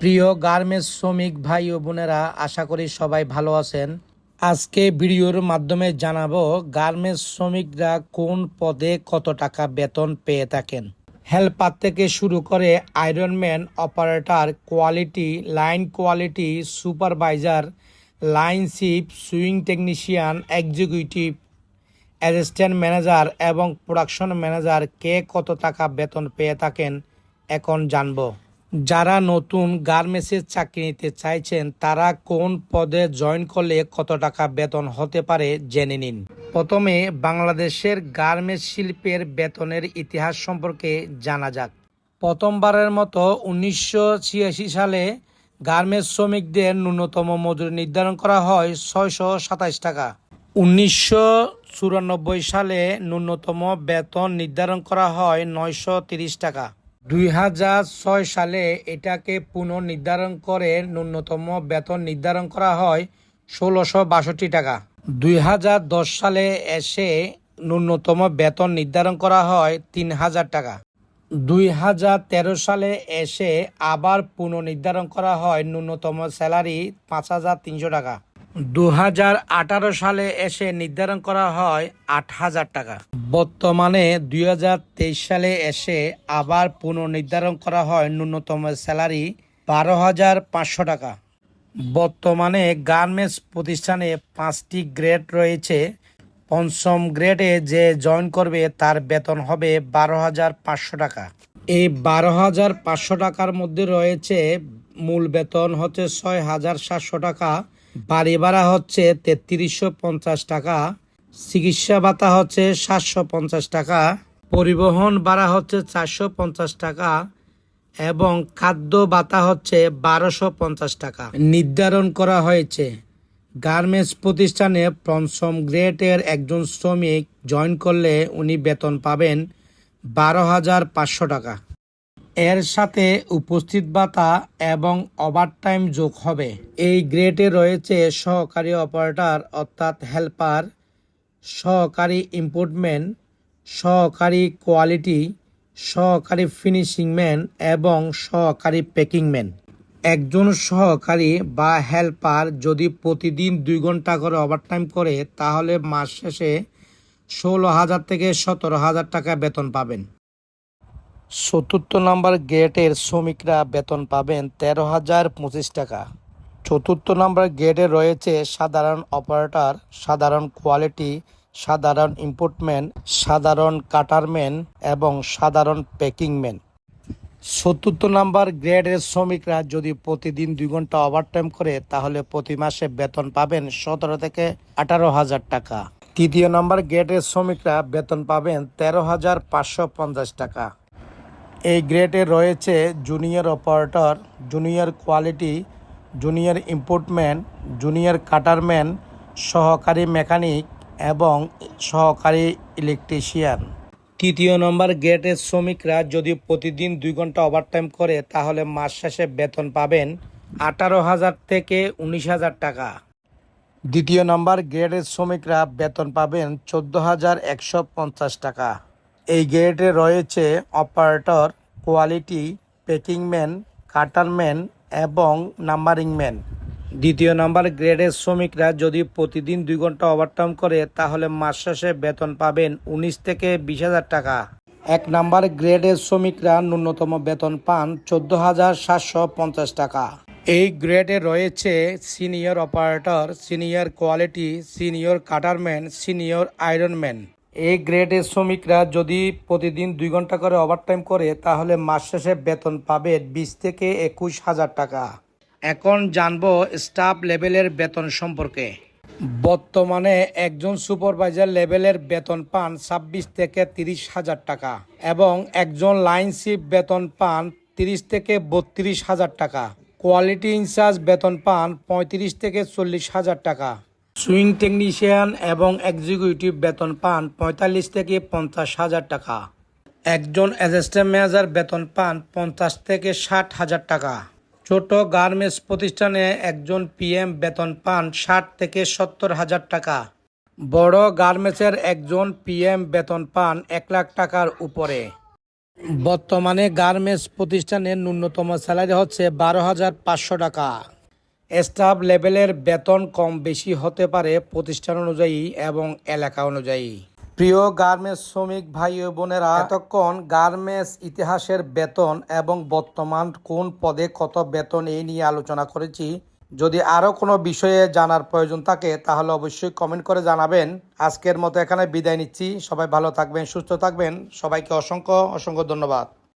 প্রিয় গার্মেন্টস শ্রমিক ভাই ও বোনেরা, আশা করি সবাই ভালো আছেন। আজকে ভিডিওর মাধ্যমে জানাব গার্মেন্টস শ্রমিকরা কোন পদে কত টাকা বেতন পেয়ে থাকেন। হেল্পার থেকে শুরু করে iron man operator, quality, line quality, supervisor, line chief, sewing technician, executive, assistant manager এবং প্রোডাকশন ম্যানেজার কে কত টাকা বেতন পেয়ে থাকেন, এখন জানব। যারা নতুন গার্মেন্টসের চাকরি নিতে চাইছেন, তারা কোন পদে জয়েন করলে কত টাকা বেতন হতে পারে জেনে নিন। প্রথমে বাংলাদেশের গার্মেন্টস শিল্পের বেতনের ইতিহাস সম্পর্কে জানা যাক। প্রথমবারের মতো উনিশশো ছিয়াশি সালে গার্মেন্টস শ্রমিকদের ন্যূনতম মজুরি নির্ধারণ করা হয় ছয়শো সাতাইশ টাকা। উনিশশো চুরানব্বই সালে ন্যূনতম বেতন নির্ধারণ করা হয় নয়শো টাকা। দুই হাজার ছয় সালে এটাকে পুনর্নির্ধারণ করে ন্যূনতম বেতন নির্ধারণ করা হয় ষোলোশো বাষট্টি টাকা। দুই হাজার দশ সালে এসে ন্যূনতম বেতন নির্ধারণ করা হয় তিন হাজার টাকা। দুই হাজার তেরো সালে এসে আবার পুনর্নির্ধারণ করা হয় ন্যূনতম স্যালারি পাঁচ হাজার তিনশো টাকা। দু হাজার আঠারো সালে এসে নির্ধারণ করা হয় আট হাজার টাকা। বর্তমানে দুই হাজার তেইশ সালে এসে আবার পুনর্নির্ধারণ করা হয় ন্যূনতম স্যালারি বারো হাজার পাঁচশো টাকা। বর্তমানে গার্মেন্টস প্রতিষ্ঠানে পাঁচটি গ্রেড রয়েছে। পঞ্চম গ্রেডে যে জয়েন করবে তার বেতন হবে বারো হাজার পাঁচশো টাকা। এই বারো হাজার পাঁচশো টাকার মধ্যে রয়েছে, মূল বেতন হচ্ছে ছয় হাজার সাতশো টাকা, বাড়ি ভাড়া হচ্ছে তেত্রিশশো পঞ্চাশ টাকা চিকিৎসা ভাতা হচ্ছে সাতশো পঞ্চাশ টাকা, পরিবহন ভাড়া হচ্ছে চারশো পঞ্চাশ টাকা এবং খাদ্য ভাতা হচ্ছে বারোশো পঞ্চাশ টাকা। নির্ধারণ করা হয়েছে, গার্মেন্টস প্রতিষ্ঠানে পঞ্চম গ্রেডের একজন শ্রমিক জয়েন করলে উনি বেতন পাবেন বারো হাজার পাঁচশো টাকা। এর সাথে উপস্থিত ভাতা এবং ওভারটাইম যোগ হবে। এই গ্রেডে রয়েছে সহকারী অপারেটর অর্থাৎ হেল্পার সহকারী ইম্পোর্টম্যান, সহকারী কোয়ালিটি, সহকারী ফিনিশিং ম্যান এবং সহকারী প্যাকিং ম্যান। একজন সহকারী বা হেল্পার যদি প্রতিদিন দুই ঘণ্টা করে ওভারটাইম করে, তাহলে মাস শেষে ষোলো হাজার থেকে সতেরো হাজার টাকা বেতন পাবেন। চতুর্থ নম্বর গেটের শ্রমিকরা বেতন পাবেন তেরো হাজার পঁচিশ টাকা। চতুর্থ নম্বর গেটে রয়েছে সাধারণ অপারেটর, সাধারণ কোয়ালিটি, সাধারণ ইম্পোর্টম্যান সাধারণ কাটারম্যান এবং সাধারণ প্যাকিংম্যান চতুর্থ নাম্বার গ্রেডের শ্রমিকরা যদি প্রতিদিন দুই ঘণ্টা ওভারটাইম করে, তাহলে প্রতি মাসে বেতন পাবেন সতেরো থেকে আঠারো হাজার টাকা। তৃতীয় নাম্বার গ্রেডের শ্রমিকরা বেতন পাবেন তেরো হাজার পাঁচশো পঞ্চাশ টাকা। এই গ্রেডে রয়েছে junior operator, junior quality junior ইম্পোর্টম্যান, junior cutterman, সহকারী মেকানিক এবং সহকারী ইলেকট্রিশিয়ান। তৃতীয় নম্বর গ্রেডের শ্রমিকরা যদি প্রতিদিন দুই ঘণ্টা ওভারটাইম করে, তাহলে মাস শেষে বেতন পাবেন আঠারো হাজার থেকে উনিশ হাজার টাকা। দ্বিতীয় নম্বর গ্রেডের শ্রমিকরা বেতন পাবেন চোদ্দ হাজার একশো পঞ্চাশ টাকা। এই গ্রেডে রয়েছে অপারেটর, কোয়ালিটি, প্যাকিংম্যান, কাটারম্যান এবং নাম্বারিং ম্যান। দ্বিতীয় নাম্বার গ্রেডের শ্রমিকরা যদি প্রতিদিন দুই ঘণ্টা ওভারটাইম করে, তাহলে মাস শেষে বেতন পাবেন উনিশ থেকে বিশ হাজার টাকা। এক নাম্বার গ্রেডের শ্রমিকরা ন্যূনতম বেতন পান চোদ্দ হাজার সাতশো পঞ্চাশ টাকা। এই গ্রেডে রয়েছে senior operator, senior quality, senior cutterman, senior ironman এই গ্রেডের শ্রমিকরা যদি প্রতিদিন দুই ঘণ্টা করে ওভারটাইম করে, তাহলে মাস শেষে বেতন পাবে বিশ থেকে একুশ হাজার টাকা। এখন জানব স্টাফ লেভেলের বেতন সম্পর্কে। বর্তমানে একজন সুপারভাইজার লেভেলের বেতন পান ছাব্বিশ থেকে তিরিশ হাজার টাকা এবং একজন লাইন শিপ বেতন পান তিরিশ থেকে বত্রিশ হাজার টাকা। কোয়ালিটি ইনচার্জ বেতন পান পঁয়ত্রিশ থেকে চল্লিশ হাজার টাকা। সুইং টেকনিশিয়ান এবং এক্সিকিউটিভ বেতন পান পঁয়তাল্লিশ থেকে পঞ্চাশ হাজার টাকা। একজন অ্যাসিস্ট্যান্ট ম্যানেজার বেতন পান পঞ্চাশ থেকে ষাট হাজার টাকা। ছোট গার্মেন্টস প্রতিষ্ঠানে একজন পিএম বেতন পান ষাট থেকে সত্তর হাজার টাকা। বড় গার্মেন্টসের একজন পিএম বেতন পান এক লাখ টাকার উপরে। বর্তমানে গার্মেন্টস প্রতিষ্ঠানের ন্যূনতম স্যালারি হচ্ছে বারো হাজার পাঁচশো টাকা। স্টাফ লেভেলের বেতন কম বেশি হতে পারে প্রতিষ্ঠান অনুযায়ী এবং এলাকা অনুযায়ী। প্রিয় গার্মেন্টস শ্রমিক ভাই ও বোনেরা, এতক্ষণ গার্মেন্টস ইতিহাসের বেতন এবং বর্তমান কোন পদে কত বেতন এই নিয়ে আলোচনা করেছি। যদি আরও কোনো বিষয়ে জানার প্রয়োজন থাকে, তাহলে অবশ্যই কমেন্ট করে জানাবেন। আজকের মতো এখানে বিদায় নিচ্ছি। সবাই ভালো থাকবেন, সুস্থ থাকবেন। সবাইকে অসংখ্য অসংখ্য ধন্যবাদ।